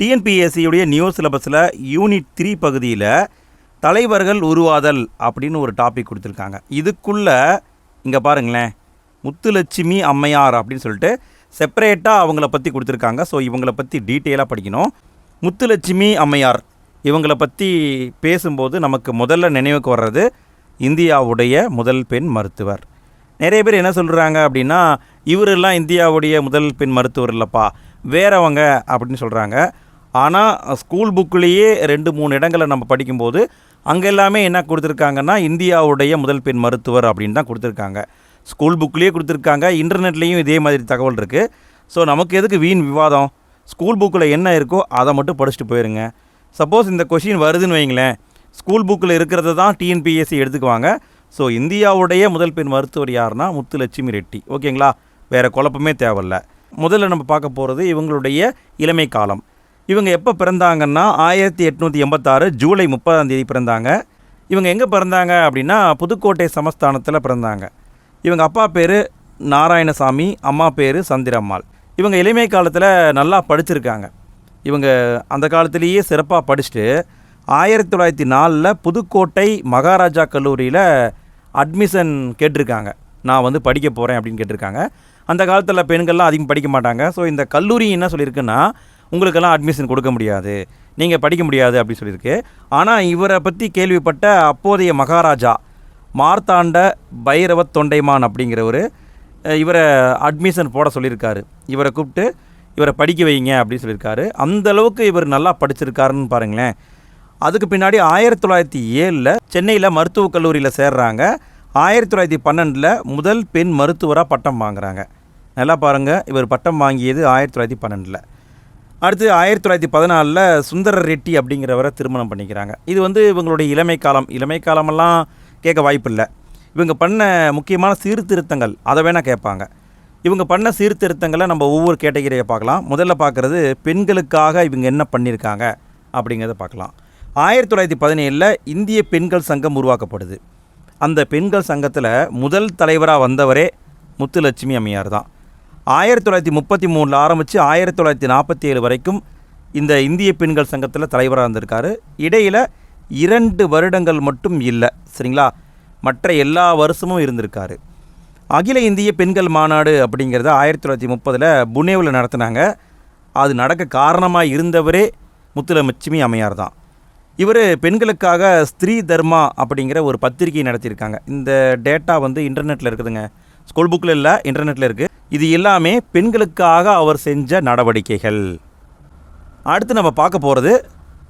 டிஎன்பிஎஸ்சியுடைய new சிலபஸில் unit three பகுதியில் தலைவர்கள் உருவாதல் அப்படின்னு ஒரு டாபிக் கொடுத்துருக்காங்க. இதுக்குள்ளே இங்கே பாருங்களேன் முத்துலட்சுமி அம்மையார் அப்படின்னு சொல்லிட்டு செப்பரேட்டாக அவங்கள பற்றி கொடுத்துருக்காங்க. ஸோ இவங்கள பற்றி டீட்டெயிலாக படிக்கணும். முத்துலட்சுமி அம்மையார் இவங்கள பற்றி பேசும்போது நமக்கு முதல்ல நினைவுக்கு வர்றது இந்தியாவுடைய முதல் பெண் மருத்துவர். நிறைய பேர் என்ன சொல்கிறாங்க அப்படின்னா இவரெல்லாம் இந்தியாவுடைய முதல் பெண் மருத்துவர் இல்லைப்பா வேறவங்க அப்படின்னு சொல்கிறாங்க ஆனால் ஸ்கூல் புக்லேயே ரெண்டு மூணு இடங்களை நம்ம படிக்கும்போது அங்கே எல்லாமே என்ன கொடுத்துருக்காங்கன்னா இந்தியாவுடைய முதல் பெண் மருத்துவர் அப்படின்னு தான் கொடுத்துருக்காங்க. ஸ்கூல் புக்லேயே கொடுத்துருக்காங்க இன்டர்நெட்லேயும் இதே மாதிரி தகவல் இருக்குது ஸோ நமக்கு எதுக்கு வீண் விவாதம்? ஸ்கூல் புக்கில் என்ன இருக்கோ அதை மட்டும் படிச்சுட்டு போயிருங்க. சப்போஸ் இந்த கொஷின் வருதுன்னு வைங்களேன். ஸ்கூல் புக்கில் இருக்கிறத தான் டிஎன்பிஎஸ்சி எடுத்துக்குவாங்க. ஸோ இந்தியாவுடைய முதல் பெண் மருத்துவர் யாருன்னா முத்துலட்சுமி ரெட்டி. ஓகேங்களா வேறு குழப்பமே தேவையில்ல. முதல்ல நம்ம பார்க்க போகிறது இவங்களுடைய இளமை காலம். இவங்க எப்போ பிறந்தாங்கன்னா ஆயிரத்தி எட்நூற்றி எண்பத்தாறு ஜூலை முப்பதாம் தேதி பிறந்தாங்க. இவங்க எங்கே பிறந்தாங்க அப்படின்னா புதுக்கோட்டை சமஸ்தானத்தில் பிறந்தாங்க. இவங்க அப்பா பேர் நாராயணசாமி அம்மா பேர் சந்திரம்மாள். இவங்க இளமை காலத்தில் நல்லா படிச்சிருக்காங்க. இவங்க அந்த காலத்திலேயே சிறப்பாக படிச்சுட்டு ஆயிரத்தி தொள்ளாயிரத்தி நாலில் புதுக்கோட்டை மகாராஜா கல்லூரியில் அட்மிஷன் கேட்டிருக்காங்க. நான் வந்து படிக்க போகிறேன் அப்படின்னு கேட்டிருக்காங்க. அந்த காலத்தில் பெண்கள்லாம் அதிகம் படிக்க மாட்டாங்க. ஸோ இந்த கல்லூரி என்ன சொல்லியிருக்குன்னா உங்களுக்கெல்லாம் அட்மிஷன் கொடுக்க முடியாது. நீங்கள் படிக்க முடியாது அப்படின்னு சொல்லியிருக்கு. ஆனால் இவரை பற்றி கேள்விப்பட்ட அப்போதைய மகாராஜா மார்த்தாண்ட பைரவ தொண்டைமான் அப்படிங்கிறவர் இவரை அட்மிஷன் போட சொல்லியிருக்காரு. இவரை கூப்பிட்டு இவரை படிக்க வைங்க அப்படின்னு சொல்லியிருக்காரு. அந்தளவுக்கு இவர் நல்லா படிச்சிருக்காருன்னு பாருங்களேன். அதுக்கு பின்னாடி ஆயிரத்தி தொள்ளாயிரத்தி ஏழில் சென்னையில் மருத்துவக் கல்லூரியில் சேர்றாங்க. ஆயிரத்தி தொள்ளாயிரத்தி பன்னெண்டில் முதல் பெண் மருத்துவராக பட்டம் வாங்குறாங்க. நல்லா பாருங்கள் இவர் பட்டம் வாங்கியது ஆயிரத்தி தொள்ளாயிரத்தி பன்னெண்டில். அடுத்து ஆயிரத்தி தொள்ளாயிரத்தி பதினாலில் சுந்தர ரெட்டி அப்படிங்கிறவரை திருமணம் பண்ணிக்கிறாங்க. இது வந்து இவங்களுடைய இளமை காலம். இளமை காலமெல்லாம் கேட்க வாய்ப்பில்லை. இவங்க பண்ண முக்கியமான சீர்திருத்தங்கள் அதை வேணால் கேட்பாங்க. இவங்க பண்ண சீர்திருத்தங்களை நம்ம ஒவ்வொரு கேட்டகிரியை பார்க்கலாம். முதல்ல பார்க்குறது பெண்களுக்காக இவங்க என்ன பண்ணியிருக்காங்க அப்படிங்கிறத பார்க்கலாம். ஆயிரத்தி தொள்ளாயிரத்தி பதினேழில் இந்திய பெண்கள் சங்கம் உருவாக்கப்படுது. அந்த பெண்கள் சங்கத்தில் முதல் தலைவராக வந்தவரே முத்துலட்சுமி அம்மையார் தான். ஆயிரத்தி தொள்ளாயிரத்தி முப்பத்தி மூணில் ஆரம்பித்து ஆயிரத்தி தொள்ளாயிரத்தி நாற்பத்தி ஏழு வரைக்கும் இந்த இந்திய பெண்கள் சங்கத்தில் தலைவராக இருந்திருக்காரு. இடையில் இரண்டு வருடங்கள் மட்டும் இல்லை சரிங்களா? மற்ற எல்லா வருஷமும் இருந்திருக்காரு. அகில இந்திய பெண்கள் மாநாடு அப்படிங்கிறத ஆயிரத்தி தொள்ளாயிரத்தி முப்பதில் புனேவில் நடத்தினாங்க. அது நடக்க காரணமாக இருந்தவரே முத்துலட்சுமி அம்மையார் தான். இவர் பெண்களுக்காக ஸ்திரீ தர்மா அப்படிங்கிற ஒரு பத்திரிகை நடத்தியிருக்காங்க. இந்த டேட்டா வந்து இன்டர்நெட்டில் இருக்குதுங்க. ஸ்கூல் புக்கில் இல்லை இன்டர்நெட்டில் இருக்குது இது எல்லாமே பெண்களுக்காக அவர் செஞ்ச நடவடிக்கைகள். அடுத்து நம்ம பார்க்க போகிறது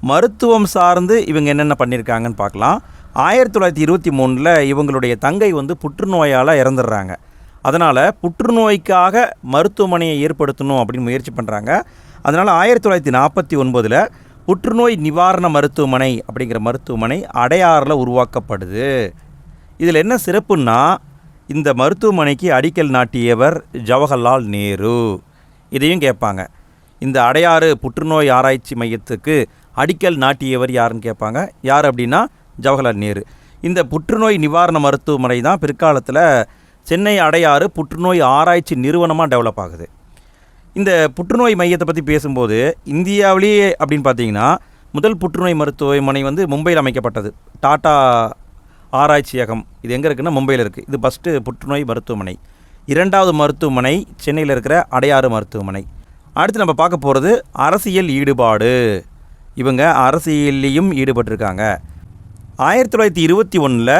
மருத்துவம் சார்ந்து இவங்க என்னென்ன பண்ணியிருக்காங்கன்னு பார்க்கலாம். ஆயிரத்தி தொள்ளாயிரத்தி இருபத்தி மூணில் இவங்களுடைய தங்கை வந்து புற்றுநோயால் இறந்துடுறாங்க. அதனால் புற்றுநோய்க்காக மருத்துவமனையை ஏற்படுத்தணும் அப்படின்னு முயற்சி பண்ணுறாங்க அதனால் ஆயிரத்தி தொள்ளாயிரத்தி நாற்பத்தி ஒன்பதில் புற்றுநோய் நிவாரண மருத்துவமனை அப்படிங்கிற மருத்துவமனை அடையாறில் உருவாக்கப்படுது. இதில் என்ன சிறப்புன்னா இந்த மருத்துவமனைக்கு அடிக்கல் நாட்டியவர் ஜவஹர்லால் நேரு. இதையும் கேட்பாங்க. இந்த அடையாறு புற்றுநோய் ஆராய்ச்சி மையத்துக்கு அடிக்கல் நாட்டியவர் யாருன்னு கேட்பாங்க. யார் அப்படின்னா ஜவஹர்லால் நேரு. இந்த புற்றுநோய் நிவாரண மருத்துவமனை தான் பிற்காலத்தில் சென்னை அடையாறு புற்றுநோய் ஆராய்ச்சி நிறுவனமாக டெவலப் ஆகுது. இந்த புற்றுநோய் மையத்தை பற்றி பேசும்போது இந்தியாவிலேயே அப்படின்னு பார்த்தீங்கன்னா முதல் புற்றுநோய் மருத்துவமனை வந்து மும்பையில் அமைக்கப்பட்டது. டாட்டா ஆராய்ச்சியகம். இது எங்கே இருக்குன்னா மும்பையில் இருக்குது இது ஃபஸ்ட்டு புற்றுநோய் மருத்துவமனை. இரண்டாவது மருத்துவமனை சென்னையில் இருக்கிற அடையாறு மருத்துவமனை. அடுத்து நம்ம பார்க்க போகிறது அரசியல் ஈடுபாடு. இவங்க அரசியல்லையும் ஈடுபட்டிருக்காங்க. ஆயிரத்தி தொள்ளாயிரத்தி இருபத்தி ஒன்றில்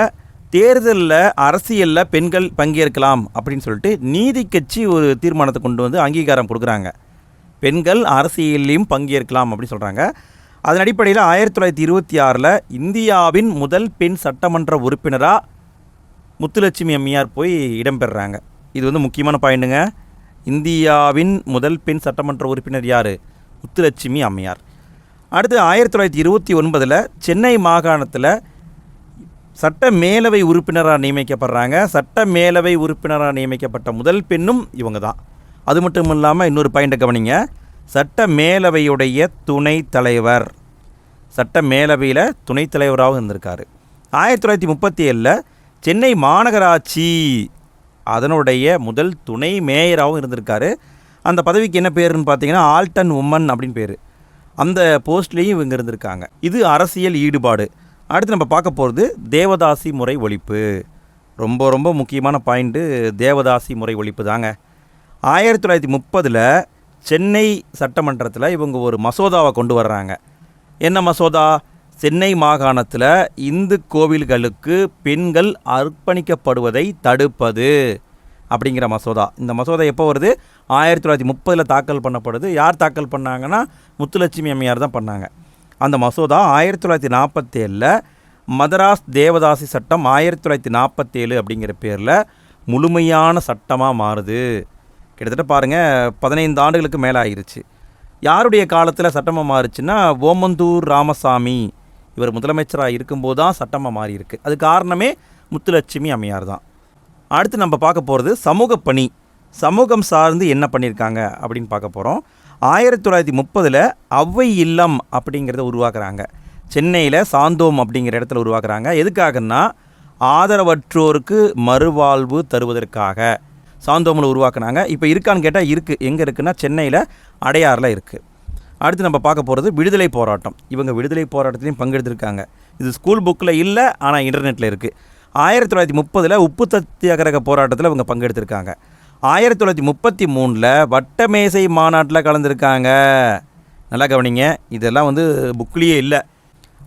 தேர்தலில் அரசியலில் பெண்கள் பங்கேற்கலாம் அப்படின்னு சொல்லிட்டு நீதி கட்சி ஒரு தீர்மானத்தை கொண்டு வந்து அங்கீகாரம் கொடுக்குறாங்க. பெண்கள் அரசியல்லையும் பங்கேற்கலாம் அப்படின்னு சொல்கிறாங்க அதன் அடிப்படையில் ஆயிரத்தி தொள்ளாயிரத்தி இருபத்தி ஆறில் இந்தியாவின் முதல் பெண் சட்டமன்ற உறுப்பினராக முத்துலட்சுமி அம்மையார் போய் இடம்பெறுறாங்க இது வந்து முக்கியமான பாயிண்ட்டுங்க. இந்தியாவின் முதல் பெண் சட்டமன்ற உறுப்பினர் யார்? முத்துலட்சுமி அம்மையார். அடுத்து ஆயிரத்தி தொள்ளாயிரத்தி இருபத்தி ஒன்பதில் சென்னை மாகாணத்தில் சட்ட மேலவை உறுப்பினராக நியமிக்கப்படுறாங்க. சட்ட மேலவை உறுப்பினராக நியமிக்கப்பட்ட முதல் பெண்ணும் இவங்க தான். அது மட்டும் இல்லாமல் இன்னொரு பாயிண்ட்டை கவனிங்க. சட்ட மேலவையுடைய துணை தலைவர். சட்ட மேலவையில் துணைத் தலைவராகவும் இருந்திருக்காரு. ஆயிரத்தி தொள்ளாயிரத்தி முப்பத்தி ஏழில் சென்னை மாநகராட்சி அதனுடைய முதல் துணை மேயராகவும் இருந்திருக்காரு. அந்த பதவிக்கு என்ன பேருன்னு பார்த்தீங்கன்னா ஆல்டன் உமன் அப்படின்னு பேர். அந்த போஸ்ட்லேயும் இவங்க இருந்திருக்காங்க. இது அரசியல் ஈடுபாடு. அடுத்து நம்ம பார்க்க போகிறது தேவதாசி முறை ஒழிப்பு. ரொம்ப ரொம்ப முக்கியமான பாயிண்ட்டு தேவதாசி முறை ஒழிப்பு தாங்க. ஆயிரத்தி தொள்ளாயிரத்தி முப்பதில் சென்னை சட்டமன்றத்தில் இவங்க ஒரு மசோதாவை கொண்டு வர்றாங்க. என்ன மசோதா? சென்னை மாகாணத்தில் இந்து கோவில்களுக்கு பெண்கள் அர்ப்பணிக்கப்படுவதை தடுப்பது அப்படிங்கிற மசோதா. இந்த மசோதா எப்போ வருது? ஆயிரத்தி தொள்ளாயிரத்தி முப்பதில் தாக்கல் பண்ணப்படுது. யார் தாக்கல் பண்ணாங்கன்னா? முத்துலட்சுமி அம்மையார் தான் பண்ணாங்க. அந்த மசோதா ஆயிரத்தி தொள்ளாயிரத்தி நாற்பத்தேழில் மதராஸ் தேவதாசி சட்டம் ஆயிரத்தி தொள்ளாயிரத்தி நாற்பத்தேழு அப்படிங்கிற பேரில் முழுமையான சட்டமாக மாறுது. கிட்டத்தட்ட பாருங்கள் பதினைந்து ஆண்டுகளுக்கு மேலே ஆயிருச்சு யாருடைய காலத்தில் சட்டமாக மாறுச்சுன்னா ஓமந்தூர் ராமசாமி இவர் முதலமைச்சராக இருக்கும்போது தான் சட்டமாக மாறி இருக்கு அது காரணமே முத்துலட்சுமி அம்மையார் தான். அடுத்து நம்ம பார்க்க போகிறது சமூக பணி. சமூகம் சார்ந்து என்ன பண்ணியிருக்காங்க அப்படின்னு பார்க்க போகிறோம் ஆயிரத்தி தொள்ளாயிரத்தி முப்பதில் அவ்வை இல்லம் அப்படிங்கிறத உருவாக்குறாங்க. சென்னையில் சாந்தோம் அப்படிங்கிற இடத்துல உருவாக்குறாங்க. எதுக்காகன்னா ஆதரவற்றோருக்கு மறுவாழ்வு தருவதற்காக. சாந்தோமில் உருவாக்குனாங்க. இப்போ இருக்கான்னு கேட்டால் இருக்குது எங்கே இருக்குன்னா சென்னையில் அடையாறில் இருக்குது அடுத்து நம்ம பார்க்க போகிறது விடுதலை போராட்டம். இவங்க விடுதலை போராட்டத்திலையும் பங்கெடுத்திருக்காங்க. இது ஸ்கூல் புக்கில் இல்லை ஆனால் இன்டர்நெட்டில் இருக்குது ஆயிரத்தி தொள்ளாயிரத்தி முப்பதில் உப்பு சத்தியாகிரக போராட்டத்தில் இவங்க பங்கெடுத்திருக்காங்க. ஆயிரத்தி தொள்ளாயிரத்தி முப்பத்தி மூணில் வட்டமேசை மாநாட்டில் கலந்துருக்காங்க. நல்லா கவனிங்க. இதெல்லாம் வந்து புக்லேயே இல்லை.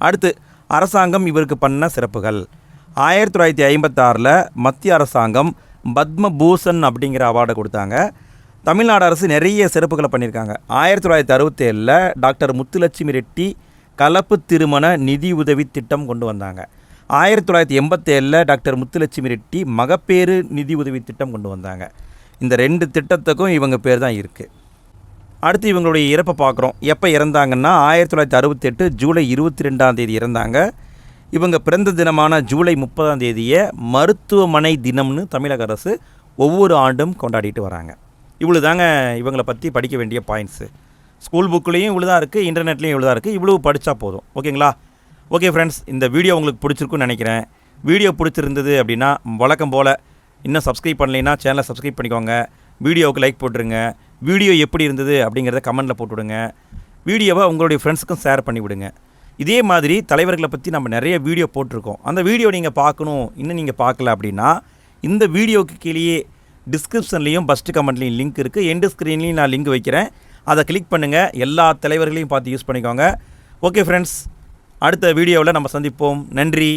அடுத்து அரசாங்கம் இவருக்கு பண்ண சிறப்புகள். ஆயிரத்தி தொள்ளாயிரத்தி ஐம்பத்தாறில் மத்திய அரசாங்கம் பத்மபூஷன் அப்படிங்கிற அவார்டை கொடுத்தாங்க. தமிழ்நாடு அரசு நிறைய சிறப்புகளை பண்ணியிருக்காங்க. ஆயிரத்தி தொள்ளாயிரத்தி அறுபத்தேழில் டாக்டர் முத்துலட்சுமி ரெட்டி கலப்பு திருமண நிதி உதவி திட்டம் கொண்டு வந்தாங்க. ஆயிரத்தி தொள்ளாயிரத்தி எண்பத்தேழில் டாக்டர் முத்துலட்சுமி ரெட்டி மகப்பேறு நிதி உதவி திட்டம் கொண்டு வந்தாங்க. இந்த ரெண்டு திட்டத்துக்கும் இவங்க பேர் தான் இருக்குது அடுத்து இவங்களுடைய இறப்பை பார்க்குறோம். எப்போ இறந்தாங்கன்னா ஆயிரத்தி தொள்ளாயிரத்தி அறுபத்தெட்டு ஜூலை இருபத்தி ரெண்டாம் தேதி இறந்தாங்க. இவங்க பிறந்த தினமான ஜூலை முப்பதாம் தேதியை மருத்துவமனை தினம்னு தமிழக அரசு ஒவ்வொரு ஆண்டும் கொண்டாடிட்டு வராங்க. இவ்வளோ தாங்க இவங்களை பற்றி படிக்க வேண்டிய பாயிண்ட்ஸு ஸ்கூல் புக்லேயும் இவ்வளோ தான் இருக்குது இன்டர்நெட்லேயும் இவ்வளோ தான் இருக்குது இவ்வளோ படித்தா போதும் ஓகேங்களா ஓகே ஃப்ரெண்ட்ஸ் இந்த வீடியோ உங்களுக்கு பிடிச்சிருக்குன்னு நினைக்கிறேன். வீடியோ பிடிச்சிருந்தது அப்படின்னா வழக்கம் போல் இன்னும் சப்ஸ்கிரைப் பண்ணலைன்னா சேனலை சப்ஸ்கிரைப் பண்ணிக்கோங்க. வீடியோவுக்கு லைக் போட்டுருங்க. வீடியோ எப்படி இருந்தது அப்படிங்கிறத கமெண்ட்டில் போட்டுவிடுங்க. வீடியோவை உங்களுடைய ஃப்ரெண்ட்ஸுக்கும் ஷேர் பண்ணிவிடுங்க. இதே மாதிரி தலைவர்களை பற்றி நம்ம நிறைய வீடியோ போட்டிருக்கோம். அந்த வீடியோ நீங்கள் பார்க்கணும் இன்னும் நீங்கள் பார்க்கல அப்படின்னா இந்த வீடியோவுக்கு கீழேயே டிஸ்கிரிப்ஷன்லேயும் ஃபஸ்ட்டு கமெண்ட்லேயும் லிங்க் இருக்குது எண்டு ஸ்க்ரீன்லேயும் நான் லிங்க் வைக்கிறேன். அதை கிளிக் பண்ணுங்கள் எல்லா தலைவர்களையும் பார்த்து யூஸ் பண்ணிக்கோங்க. ஓகே ஃப்ரெண்ட்ஸ் அடுத்த வீடியோவில் நம்ம சந்திப்போம். நன்றி.